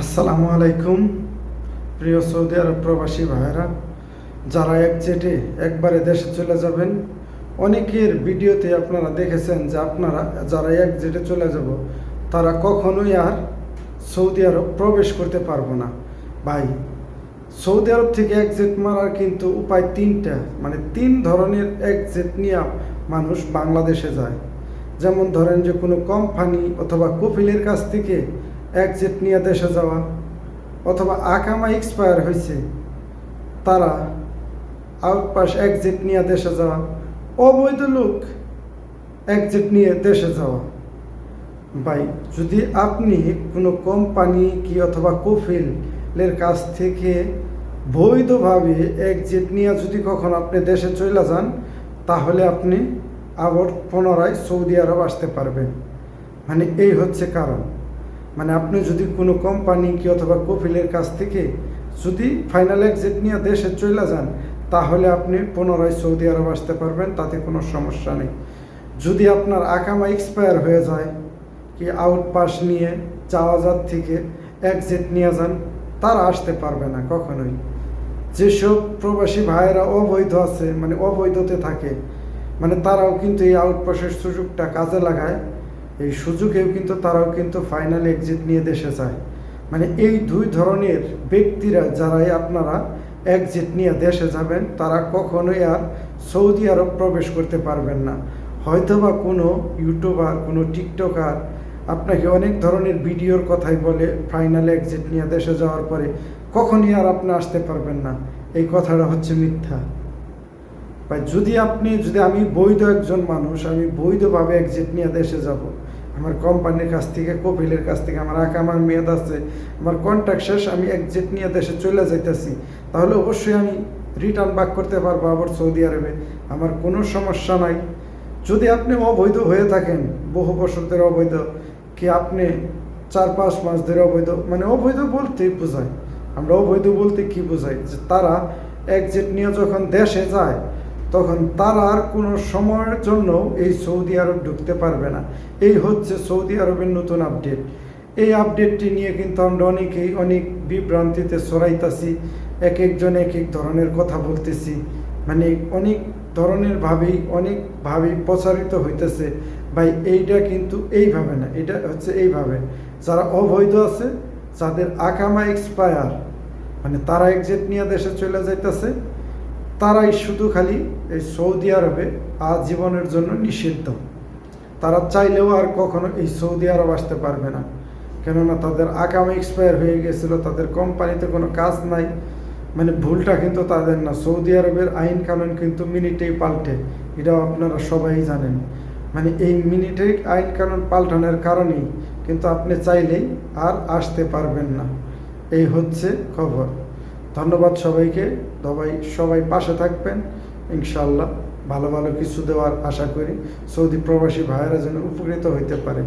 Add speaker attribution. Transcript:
Speaker 1: আসসালামু আলাইকুম, প্রিয় সৌদি আরব প্রবাসী ভাইয়েরা। যারা এক জেটে একবারে দেশে চলে যাবেন, অনেকের ভিডিওতে আপনারা দেখেছেন যে আপনারা, যারা এক জেটে চলে যাব, তারা কখনোই আর সৌদি আরব প্রবেশ করতে পারব না। ভাই, সৌদি আরব থেকে এক্সিট মারার কিন্তু উপায় তিনটা মানে তিন ধরনের এক্সিট নিয়ে মানুষ বাংলাদেশে যায়। যেমন ধরেন যে কোনো কোম্পানি অথবা কপিলের কাছ থেকে এক্সিট নিয়ে দেশে যাওয়া অথবা আকামা এক্সপায়ার হয়েছে তারা আউটপাস এক্সিট নিয়ে দেশে যাওয়া, অবৈধ লোক এক্সিট নিয়ে দেশে যাওয়া। ভাই, যদি আপনি কোনো কোম্পানি কি অথবা কফিলের কাছ থেকে বৈধভাবে এক্সিট নিয়ে যদি কখন আপনি দেশে চলে যান, তাহলে আপনি আবার পুনরায় সৌদি আরব আসতে পারবেন। মানে এই হচ্ছে কারণ। মানে আপনি যদি কোনো কোম্পানি কি অথবা কফিলের কাছ থেকে যদি ফাইনাল এক্সিট নিয়ে দেশে চলে যান, তাহলে আপনি পুনরায় সৌদি আরব আসতে পারবেন, তাতে কোনো সমস্যা নেই। যদি আপনার আকামা এক্সপায়ার হয়ে যায়, কি আউট পাস নিয়ে চাওয়াজার থেকে এক্সিট নিয়ে যান, তারা আসতে পারবে না কখনোই। যেসব প্রবাসী ভাইয়েরা অবৈধ আছে মানে অবৈধতে থাকে মানে তারাও কিন্তু এই আউটপাসের সুযোগটা কাজে লাগায়। এই সুযোগেও কিন্তু তারাও কিন্তু ফাইনাল এক্সিট নিয়ে দেশে যায়। মানে এই দুই ধরনের ব্যক্তিরা যারাই আপনারা এক্সিট নিয়ে দেশে যাবেন, তারা কখনোই আর সৌদি আরব প্রবেশ করতে পারবেন না। হয়তোবা কোনো ইউটিউবার, কোনো টিকটকার আপনাকে অনেক ধরনের ভিডিওর কথাই বলে ফাইনাল এক্সিট নিয়ে দেশে যাওয়ার পরে কখনই আর আপনি আসতে পারবেন না। এই কথাটা হচ্ছে মিথ্যা। বা যদি আপনি, যদি আমি বৈধ একজন মানুষ, আমি বৈধভাবে এক্সিট নিয়ে দেশে যাব আমার কোম্পানির কাছ থেকে, কপিলের কাছ থেকে আমার আঁকা আমার মেয়াদ আছে, আমার কন্ট্যাক্ট শেষ, আমি এক্সিট নিয়ে দেশে চলে যাইতেছি। তাহলে অবশ্যই আমি রিটার্ন বাক করতে পারব আবার সৌদি আরবে। আমার কোনো সমস্যা নাই। যদি আপনি অবৈধ হয়ে থাকেন, বহু বছর ধরে অবৈধ, কি আপনি চার পাঁচ মাস ধরে অবৈধ? মানে অবৈধ বলতেই বোঝায়। আমরা অবৈধ বলতে কি বোঝাই যে তারা এক্সিট নিয়ে যখন দেশে যায় তখন তারা আর কোনো সময়ের জন্য এই সৌদি আরব ঢুকতে পারবে না। এই হচ্ছে সৌদি আরবের নতুন আপডেট। এই আপডেটটি নিয়ে কিন্তু আমরা অনেকেই অনেক বিভ্রান্তিতে সরাইতাছি এক একজন এক এক ধরনের কথা বলতেছি। মানে অনেক ধরনের ভাবেই অনেকভাবেই প্রচারিত হইতেছে। ভাই, এইটা কিন্তু এইভাবে না, এটা হচ্ছে এইভাবে। যারা অবৈধ আছে, যাদের আকামা এক্সপায়ার মানে তারা এক্সিট নিয়ে দেশে চলে যাইতেছে তারাই শুধু খালি এই সৌদি আরবে আজীবনের জন্য নিষিদ্ধ। তারা চাইলেও আর কখনো এই সৌদি আরব আসতে পারবে না। কেননা তাদের আকামা এক্সপায়ার হয়ে গেছিল, তাদের কোম্পানিতে কোনো কাজ নাই। মানে ভুলটা কিন্তু তাদের না, সৌদি আরবের আইন কানুন কিন্তু মিনিটেই পাল্টে। এটাও আপনারা সবাই জানেন। মানে এই মিনিটেই আইন কানুন পাল্টানোর কারণেই কিন্তু আপনি চাইলেই আর আসতে পারবেন না। এই হচ্ছে খবর। ধন্যবাদ সবাইকে। সবাই সবাই পাশে থাকবেন। ইনশাল্লাহ ভালো ভালো কিছু দেওয়ার আশা করি। সৌদি প্রবাসী ভাইয়েরা যেন উপকৃত হইতে পারে।